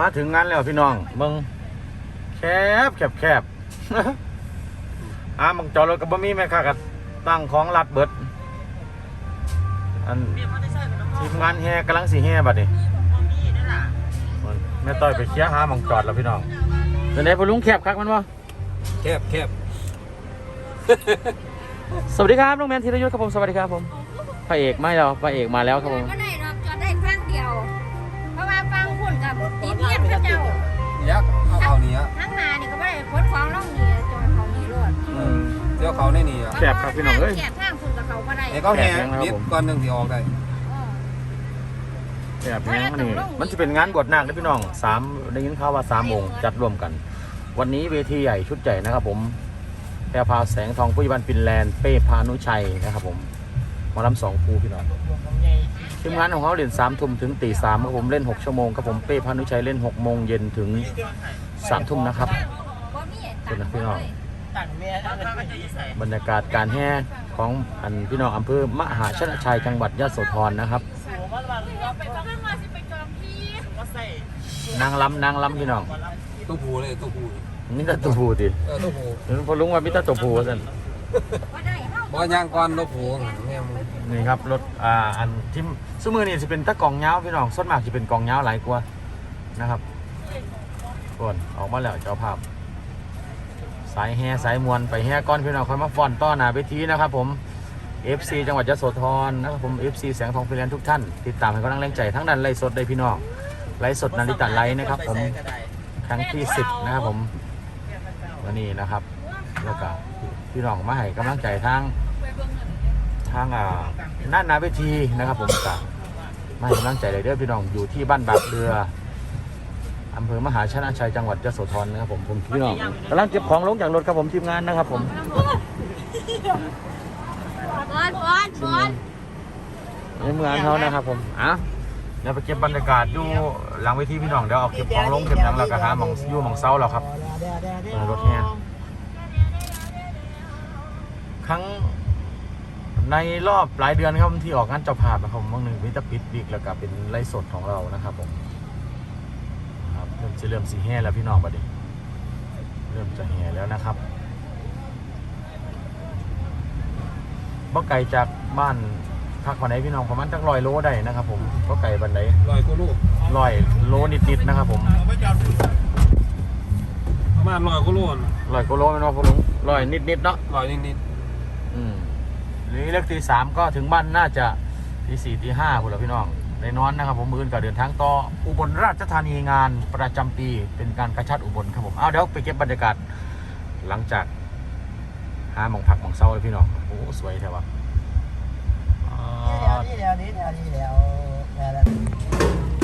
มาถึงงานแล้วพี่น้องมึงแคบแคบแคบอ่ามึงจอดรถกับบะมี่แม่ค่ะกับตั้งของรัดเบิดอันทีมงานแห่กำลังสีแห่บัดนี้แม่ต้อยไปเคลียร์หาหมองจอดแล้วพี่น้องเป็นไงพอลุงแคบคักมันวะแคบแคบสวัสดีครับน้องแมนธีรยุทธ์ครับผมสวัสดีครับผมพระเอกไม่แล้วพระเอกมาแล้วครับผม นี่อะทั้งนานี่ก็ไม่ได้ขนของล่องนี่จอดเขานี่รถเจ้าเขาในนี่อะแคบครับพี่น้องเอ้ยแคบทางพุ่นกับเขาก็ได้ไอ้เขาแห่แคบยังครับนิดผมก่อนหนึ่งที่ออกได้เออแบบนี้มันนี่มันจะเป็นงานบวชนาคนะพี่น้องสามได้ยินข่าวว่าสามองค์จัดรวมกัน วันนี้เวทีใหญ่ชุดใหญ่นะครับผมแพรพราวแสงทองผู้ยบันฟินแลนด์เป้พานุชัยนะครับผมหมาลำสองครูพี่น้องทีมงานของเขาเล่นสามทุ่มถึงตีสามครับผมเล่นหกชั่วโมงครับผมเป้พานุชัยเล่นหกโมงเย็นถึง สามทุ่มนะครับบ่มีเป็นนะพี่น้องต่างเมียทั้งนั้นก็ใส่บรรยากาศการแห่ของอันพี่น้องอำเภอมหาชนะชัยจังหวัดยะโสธรนะครับสูงมันวันเราไปฟังมาสิไปจอมที่ก็ใส่นางล้ำนางล้ำพี่น้องตู้ผูเลยตู้ผูนี่ตาตัวผูดิเออตู้ผูเห็นพอลุงว่ามิตาตัวผูสันบ่ได้เฮาบ่ย่างก่อนตู้ผูแม่มึงนี่ครับรถอ่าอันที่สมือนี่จะเป็นตะกล่องเงาวพี่น้องส่วนมากจะเป็นกล่องเงาวหลายกว่านะครับ ส่วนออกมาแล้วเจ้าภาพ สายแห่สายมวลไปแห่ก้อนพี่น้องคอยมาฟ้อนต้อนหนาเวทีนะครับผม FC จังหวัดยโสธรนะครับผม FC แสงทองฟิลแลนทุกท่าน ติดตามให้กำลังแรงใจทั้งดันไลฟ์สดได้พี่น้องไลฟ์สดนาฬิตาไลฟ์นะครับ ผมครั้งที่10นะครับผมวันนี้นะครับแล้วก็พี่น้องมาให้กำลังใจทางทางอ่าหน้านาเวทีนะครับ ผมกับมาให้กำลังใจเลยเด้อพี่น้องอยู่ที่บ้านบากเรือ อำเภอมหาชนะชัยจังหวัดยโสธรนะครับผมผมพี่น้องกำลังเก็บของลงจากรถครับผมทีมงานนะครับผมบอลบอลบอลในเมืองเขานะครับผมอะเดี๋ยวไปเก็บบรรยากาศอยู่หลังเวทีพี่น้องเดี๋ยวเอาเก็บของลงเก็บหยังแล้วก็หาหมองอยู่หมองเซาแล้วครับเออรถแห่ครั้งในรอบหลายเดือนครับที่ออกงานเจ้าภาพนะครับผมบางหนึ่งวิตาปิดวิกแล้วก็เป็นไลฟ์สดของเรานะครับผมครับเริ่ม จะเริ่มสีแห่แล้วพี่น้องบัดนี้เริ่มจะแห่แล้วนะครับบ่ไกลจากบ้านพักวันไหนพี่น้องประมาณจักร้อยโลได้นะครับ ผมบ่ไกลบันไดลอยกูลูกร้อยโลนิดๆนะครับ ผมประมาณลอยกูลูกร้อยกิโลแม่นว่าพ่อลุงร้อยนิดๆเนาะลอยนิดอืมหรือเลิกตีสามก็ถึงบ้านน่าจะตีสี่ตีห้าพวกเราพี่น้อง ในนอนนะครับผมมืออนก็เดินทางต่ออุบลราชธานีงานประจำปี เป็นการกระชัดอุบลครับผมเอาเดี๋ยวไปเก็บบรรยากาศหลังจากหาหมองพักหมองเศร้าเลยพี่น้องโอ้สวยแท้วะอ๋อนี่แล้วนี่แล้วนี่แล้วนี่แล้ว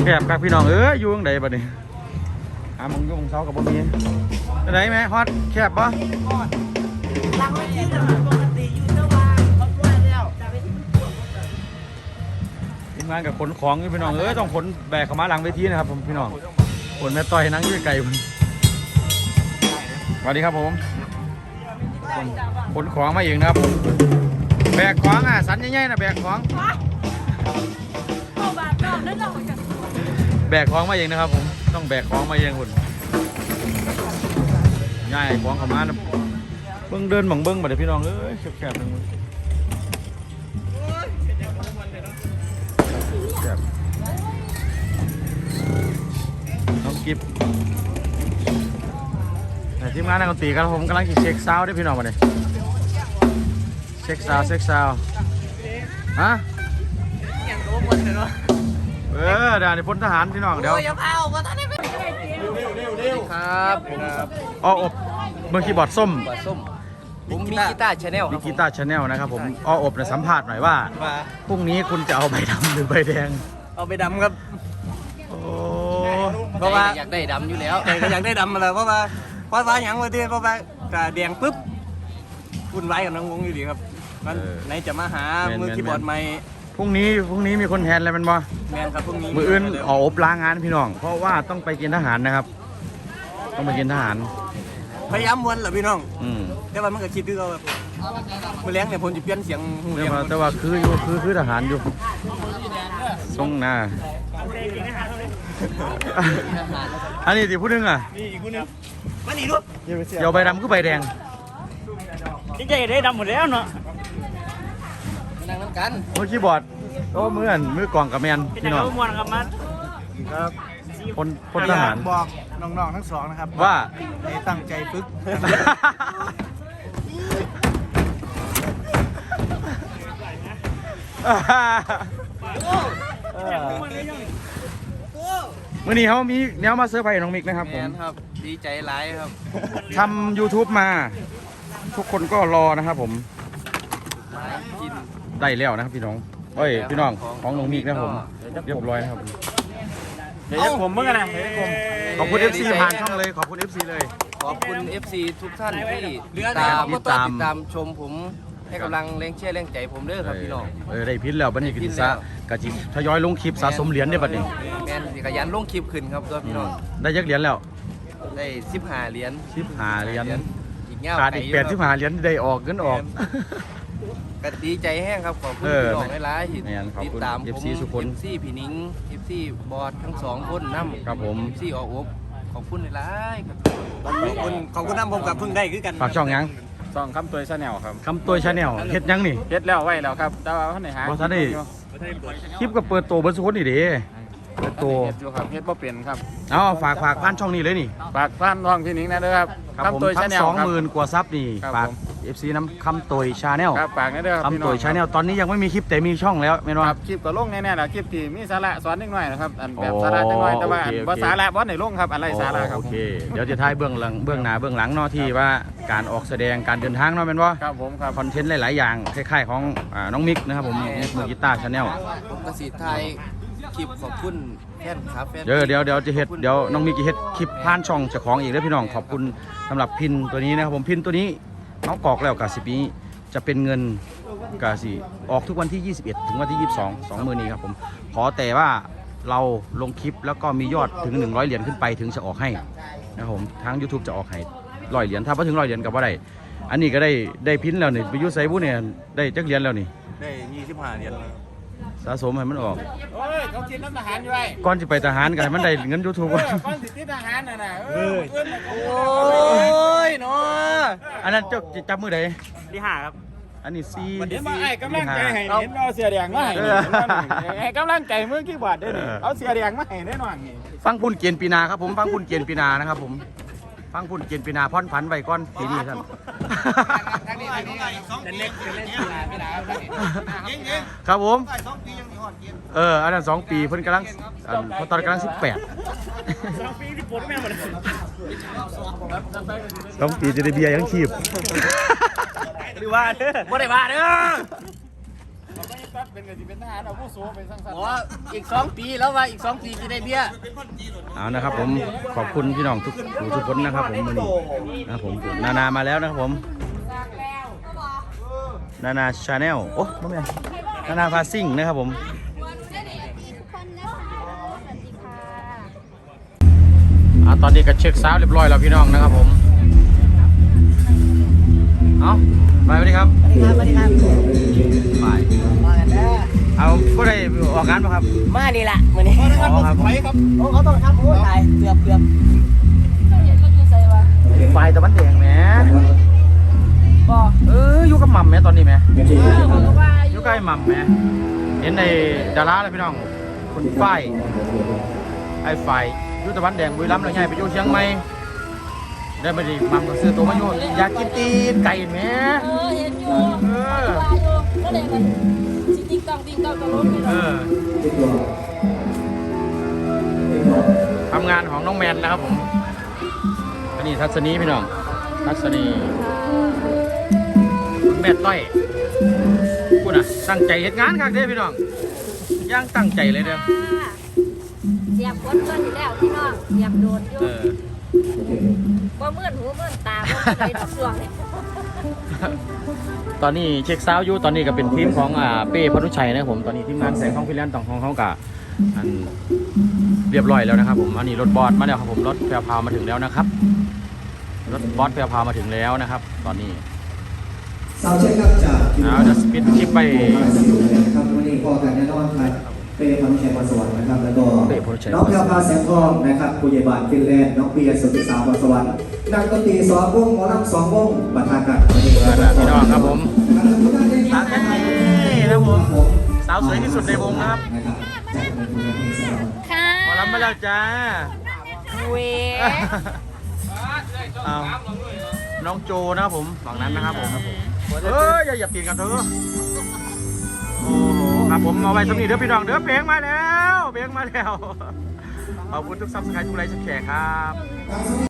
แคบครับพี่น้องเอ้ยอยู่ตรงไหนบัดนี้หาหมองอยู่หมองเศร้ากับบ่มีไหนแม่ฮอตแคบปะหลังเวที งานกับขนของอยู่พี่น้องเอ้ยต้องขนแบกเข้ามาหลังเวทีนะครับผมพี่น้องขนแม่ต่อยนั่งอยู่ไกลผมสวัสดีครับผมขนขนของมาเองนะครับผมแบกของอะสันใหญ่ๆนะแบกของเข้าบ้านนอกนั่นเราจะแบกของมาเองนะครับผมต้องแบกของมาเองคุณง่ายของเข้ามานะเบิ้งเดินหมองเบิ้งมาเดี๋ยวพี่น้องเอ้ยแคบๆนึง แคบน้องกิฟไหนทีมงานนักดนตรีกันผมกำลังจะเช็คซาวด์ด้วยพี่น้องมาเนี่ยเช็คซาวด์เช็คซาวด์ฮะอย่างรู้คนเลยเนาะเออเดี๋ยวนี้พลทหารพี่น้องเดี๋ยวโอ้ยอย่าพาออกมาตอนนี้ครับครับอ้ออบเมื่อกี้บอร์ดส้มปลาส้ม ผมมีกีตาร์ชาแนลควิรับกิต้าชาแนลนะครับผมอ้ออบเนี่ยสัมภาษณ์หน่อยว่ามาพรุ่งนี้คุณจะเอาใบดำหรือใบแดง เอาไปดำครับ โอ้ เพราะว่าอยากได้ดำอยู่แล้ว แต่ก็อยากได้ดำมาแล้วเพราะว่าเพราะว่าหยังว่าที่เพราะว่ากะแดงปุ๊บวุ่นวายกับน้องวงอยู่ดีครับมันไหนจะมาหามือคีย์บอร์ดใหม่พรุ่งนี้พรุ่งนี้มีคนแทนอะไรมันบ่แมนครับพรุ่งนี้มืออื่นออกอบลางานพี่น้อง เพราะว่าต้องไปกินทหารนะครับ ต้องไปกินทหาร พยายามมวนเหรอพี่น้อง อืม แต่ว่ามันก็คิดด้วยว่ามือแรงเนี่ยผมจะเปลี่ยนเสียงหูแต่เสียงว่าแต่ว่าคืออยู่คือคือทหารอยู่ทรงหน้า อันนี้สิพูดนึงอะนี่อีกคนนึงมานี่ลูกเดี๋ยวใบดำคือใบแดงจริงใจได้ดำหมดแล้วเนาะนั่งน้ำกันมือคีย์บอร์ดโอ้มืออันมือกล่องกับแมนเป็นพี่น้องมวนครับมันครับพลพลทหาร บอกน้องๆทั้งสองนะครับว่า ให้ตั้งใจฝึก มื่อนี้เขามีแนวมาเซอร์ไพรส์น้องมิกนะครับแมผมนครับ ดีใจหลายครับ ทำ YouTube มา ทุกคนก็รอนะครับผม มากิน ได้แล้วนะครับพี่น้องเอ้ยพี่น้องของน้องมิกนะครับผม เรียบร้อยนะครับ เดี๋ยวผมเมื่อกันนะเดี๋ยวผมขอบคุณ FC ผ่านช่องเลย ขอบคุณ FC เลย ขอบคุณ FC ทุกท่านที่ตามติดต้อตางมติดตามชมผม ให้กำลังแรงเชียร์แรงใจผมเด้อครับพี่น้อง เออได้พิษแล้วบัดนี้กิพินษซะแล้วกะจิทยอยลงคลิปสะสมเหรียญได้บัดนี้แมนสิขยันลงคลิปขึ้นครับตัวพี่น้อง ได้ยักเหรียญแล้ว ได้สิบห้าเหรียญสิบหาเหรียญอีกเงี้ยขาดอีกแปดสิบหาเหรียญได้ออกเงินออกก็ดีใจแห้งครับขอบคุณเออพี่น้องหลายๆที่แม่นขอบติดคุณตามผม FC ทุกคน FC พี่นิ้ง FC บอสทั้งสองคนน้ำครับผม FC ออกอบขอบคุณหลายๆครับขอบคุณขอบคุณน้ำผมกับเพิ่งได้คือกันฝากช่องยัง สองคำตัวชาแนลครับคำตัวชาแนลเฮ็ดยังนี่เฮ็ดแล้วไว้แล้วครับแต่ว่าท่านไหนหาบ่ทันได้คลิปก็เปิดตัวเบิร์สุคนนี่เด้เปิดตัวเฮ็ดอยู่ครับเฮ็ดบ่เป็นครับเอาฝากฝากผ่านช่องนี้เลยนี่ ฝากท่านท้องพี่นิ้งนะเด้อครับครับผมตัวทั้ชางแนลสองครับหมื่นกว่าซับนี่ครับฝากผม FC น้ำคำตัวชาแนลครับฝากนะเด้อครับพี่คำน้ตัอวงชาแนลตอนนี้ยังไม่มีคลิปแต่มีช่องแล้วไม่นอคนรับคลิปก็ลงแน่ๆล่ะคลิปที่มีสาระสอนนิดหน่อยนะครับอันแบบโอ้สาระจังหน่อยแต่ว่าโอเคอันบ่โอเคสาระบ่ไหนลงครับอะไรสาระครับโอเคเดี๋ยวจะท้ายเบื้องหลังเบื้องหน้าเบื้องหลังเนาะที่ว่าการออกแสดงการเดินทางเนาะเป็นว่าครับผมครับคอนเทนต์หลาย ๆ อย่างคล้าย ๆ ของอ่าน้องมิกนะครับผมมิกมือกีตาร์ชาแนลผมกสิไทยคลิปขอบคุณแฟนครับแฟนเดี๋ยวเดี๋ยวเดี๋ยวจะเฮ็ดเดี๋ยวน้องมิกจะเฮ็ดคลิปผ่านช่องเจ้าของอีกแล้วพี่น้องขอบคุณสำหรับพินตัวนี้นะครับผมพินตัวนี้ เขากรอกแล้วกาสิปีจะเป็นเงินกาสิออกทุกวันที่ 21 ถึงวันที่ 22สองมือนี้ครับผมขอแต่ว่าเราลงคลิปแล้วก็มียอดถึง 100 เหรียญขึ้นไปถึงจะออกให้นะครับผมทาง YouTube จะออกให้ร้อยเหรียญถ้าพอถึงร้อยเหรียญก็บ่ได้อันนี้ก็ได้ได้พินแล้วนี่ไปอยุไซบุเนี่ยได้จักเหรียญแล้วนี่ได้ยี่สิบห้าเหรียญแล้วสะสมให้มันออก โอ้ยเขากินน้ำทหารอยู่ไอ้ก่อนจะไปทหารกันมันได้เงิน YouTube เออฟันสิทธิทหารน่ะนะเออโอ้ยเนาะอั นนั้นเจ้าจับมือใดที่ห้าครับ อันนี้ซีเห็นว่าไอ้กำลังใจให้เห็นว่าเอาเสียแดงมาให้นี่เห็นว่านี่ไอ้กำลังใจมือกี่บาทได้นี่เอาเสียแดงมาให้แน่นอนนี่ฟังพุ่นเกียนปีนาครับผมฟังพุ่นเกียนปีนานะครับผมฟังพุ่นเกียนปีนาพ่อนพันไว้ก่อนปีนี้ท่านเป็นเล็กเป็นเล็กกีฬากีฬาครับครับผม เอออันนั้นสองปีเพิ่นกำลังอันเพราะตอนกำลังสิบแปดสองปีที่ปวดแม่หมดเลยสองปีจะได้เบียร์ยังชีพหรือว่าเด้อบ่ได้ว่าเด้อเป็นกะสิเป็นทหารเอาผู้โซไปสร้างสรรบค์อกว่าอีกสองปีแล้วว่าอีกสองปีจะได้เบี้ยเอานะครับผมขอบคุณพี่น้องทุกผู้ทุกคนนะครับผมมื้อนี้นะครับผมนานามาแล้วนะครับผมนานาชาแนลโอ้ไม่เป็นนานาฟาซิ่งนะครับผม อ่าตอนนี้ก็เช็คซาวด์เรียบร้อยแล้วพี่น้องนะครับผม เอาไปสวัสดีครับสวัสดีครับสวัสดีครับไปมากันเด้อเอาผู้ใดออกงานป่ะครับ มานี่ล่ะมื้อนี้อ๋อครับผมโอ้เขาต้องทำโอ้ตายเกือบเกือบไฟตะวันแดงแหมเอออยู่กับหม่ำแหมตอนนี้แหมอยู่ใกล้หม่ำแหมเห็นในดาราแล้วพี่น้องคุณฝ้ายไอ้ฝ่า ยอยู่ตะวันแดงบุรีรัมย์แล้วไงไปอยู่เชียงใหม่ได้มาดิม่ำก็ซื้อตัวมาอยู่อยากกินตีนไก่แหมเออเห็นอยู่เออว่าอยู่ก็เลยมันสิติ๊กตองติ๊กตองตะลุนี่เอเนาะอทำงานของน้องแมนนะครับผมอันนี้ทัศนีพี่น้องทัศนีแม่ต้อยคุณอะตั้งใจเฮ็ดงานครับเด้พี่น้องย่างตั้งใจเลยเด้อเสี ยบคนเพื่อนที่แล้วพี่น้องเสียบโดนอยู่เออบ่มื่นหูมื่นตาบ่เลยดอกช่วงนี้ตอนนี้เช็คซาวด์อยู่ตอนนี้ก็เป็นทีมของอ่าเป้พนุชัยนะครับผมตอนนี้ทีมงานแสงของพิแลนต่องของเขากะอันเรียบร้อยแล้วนะครับผมอันนี้รถบอสมาแล้วครับผมรถแพรวพาวมาถึงแล้วนะครับ รถบอสแพรวพาวมาถึงแล้วนะครับ ตอนนี้ สาวเช็คครับจากเอาจะสปิดคลิปไป ครับวันนี้พอกันแน่นอนครับ เป้พรชัยพรสวรรค์นะครับ แล้วก็เป้พรชัยน้องแพรวพราวแสงทองนะครับผู้ใหญ่บ้านฟินแลนด์น้องเบียร์สุทธิสาวพรสวรรค์นักดนตรีสองวงหมอลำสองวงปะทะกันวันนี้พี่น้องครับผมนะครับทุกท่านได้สาวแค่นี้นะครับผมสาวสวยที่สุดในวงนะครับนะครับจากเป็นผู้นำเพลงสาวค่ะหมอลำมาแล้วจ้าเวเอาน้องโจนะครับผมฝั่งนั้นนะครับผมเอออย่าอย่าปีนกันเถอะโอ้โห ครับผมเอาไว้สำนีเด้อพี่น้องเด้อเพลงมาแล้วเพลงมาแล้วขอบคุณทุกซับสไครต์ทุกไลค์ทุกแชร์ครับ